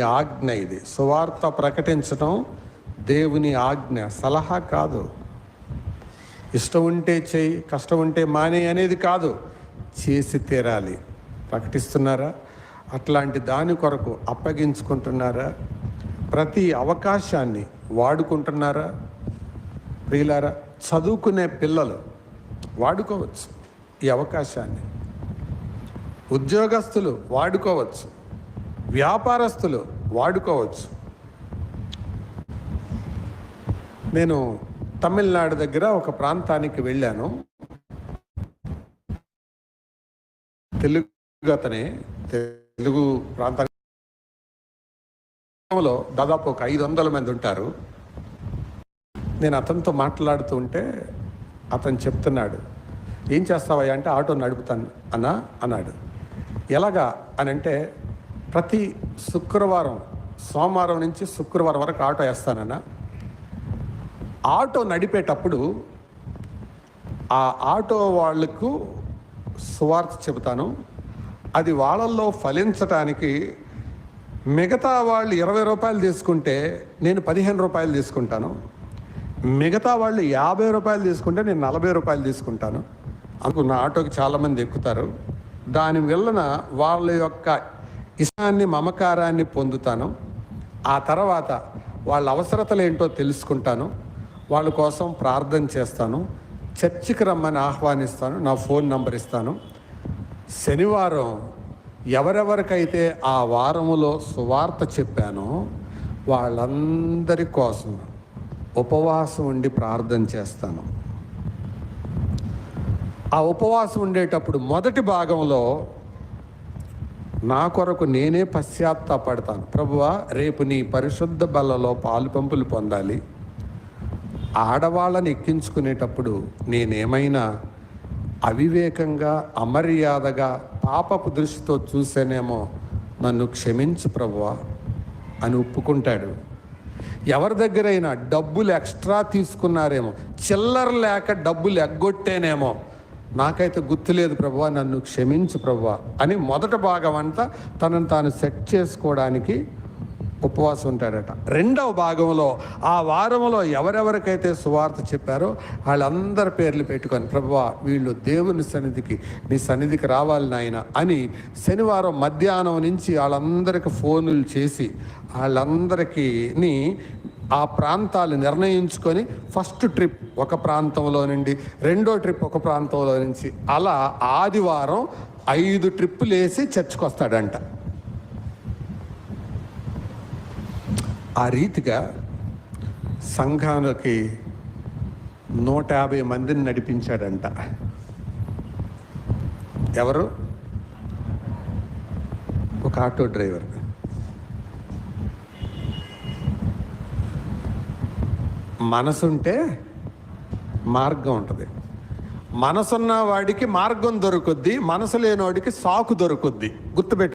ఆజ్ఞ ఇది. సువార్త ప్రకటించడం దేవుని ఆజ్ఞ. సలహా కాదు. ఇష్టం ఉంటే చేయి కష్టం ఉంటే మానే అనేది కాదు. చేసి తీరాలి. ప్రకటిస్తున్నారా? అట్లాంటి దాని కొరకు అప్పగించుకుంటున్నారా? ప్రతి అవకాశాన్ని వాడుకుంటున్నారా? ప్రియులారా చదువుకునే పిల్లలు వాడుకోవచ్చు ఈ అవకాశాన్ని. ఉద్యోగస్తులు వాడుకోవచ్చు. వ్యాపారస్తులు వాడుకోవచ్చు. నేను తమిళనాడు దగ్గర ఒక ప్రాంతానికి వెళ్ళాను. తెలుగు అతనే తెలుగు ప్రాంతంలో దాదాపు ఒక ఐదు వందల మంది ఉంటారు. నేను అతనితో మాట్లాడుతూ ఉంటే అతను చెప్తున్నాడు ఏం చేస్తావయ్యా? అంటే ఆటో నడుపుతాను అన్నా అన్నాడు. ఎలాగా అని అంటే ప్రతి శుక్రవారం సోమవారం నుంచి శుక్రవారం వరకు ఆటో వేస్తానన్నా. ఆటో నడిపేటప్పుడు ఆ ఆటో వాళ్ళకు సువార్త చెబుతాను. అది వాళ్ళల్లో ఫలించటానికి మిగతా వాళ్ళు ఇరవై రూపాయలు తీసుకుంటే నేను పదిహేను రూపాయలు తీసుకుంటాను. మిగతా వాళ్ళు యాభై రూపాయలు తీసుకుంటే నేను నలభై రూపాయలు తీసుకుంటాను. అందుకు నా ఆటోకి చాలామంది ఎక్కుతారు. దాని వలన వాళ్ళ యొక్క ఇష్టాన్ని మమకారాన్ని పొందుతాను. ఆ తర్వాత వాళ్ళ అవసరతలు ఏంటో తెలుసుకుంటాను. వాళ్ళ కోసం ప్రార్థన చేస్తాను. చర్చికి రమ్మని ఆహ్వానిస్తాను. నా ఫోన్ నంబర్ ఇస్తాను. శనివారం ఎవరెవరికైతే ఆ వారములో సువార్త చెప్పానో వాళ్ళందరి కోసం ఉపవాసం ఉండి ప్రార్థన చేస్తాను. ఆ ఉపవాసం ఉండేటప్పుడు మొదటి భాగంలో నా కొరకు నేనే పశ్చాత్తాపడతాను. ప్రభువా రేపు నీ పరిశుద్ధ బల్లలో పాలు పంపులు పొందాలి. ఆడవాళ్ళని ఎక్కించుకునేటప్పుడు నేనేమైనా అవివేకంగా అమర్యాదగా పాపపు దృష్టితో చూసేనేమో నన్ను క్షమించు ప్రభువా అని ఒప్పుకుంటాడు. ఎవరి దగ్గరైనా డబ్బులు ఎక్స్ట్రా తీసుకున్నారేమో చిల్లర లేక డబ్బులు ఎగ్గొట్టేనేమో నాకైతే గుర్తులేదు ప్రభువా నన్ను క్షమించు ప్రభువా అని మొదట భాగం అంతా తనను తాను సెట్ చేసుకోవడానికి ఉపవాసం ఉంటాడట. రెండవ భాగంలో ఆ వారంలో ఎవరెవరికైతే సువార్త చెప్పారో వాళ్ళందరి పేర్లు పెట్టుకొని ప్రభువా వీళ్ళు దేవుని సన్నిధికి నీ సన్నిధికి రావాలి నాయన అని శనివారం మధ్యాహ్నం నుంచి వాళ్ళందరికి ఫోనులు చేసి వాళ్ళందరికీ ఆ ప్రాంతాలు నిర్ణయించుకొని ఫస్ట్ ట్రిప్ ఒక ప్రాంతంలో నుండి రెండో ట్రిప్ ఒక ప్రాంతంలో నుంచి అలా ఆదివారం ఐదు ట్రిప్పులు వేసి చర్చకు వస్తాడంట. ఆ రీతిగా సంఘానికి నూట యాభై మందిని నడిపించాడంట. ఎవరు? ఒక ఆటో డ్రైవర్. మనసుంటే మార్గం ఉంటుంది మనసున్న వాడికి మార్గం దొరుకుద్ది మనసు లేనివాడికి సాకు దొరుకుద్ది. గుర్తుపెట్టు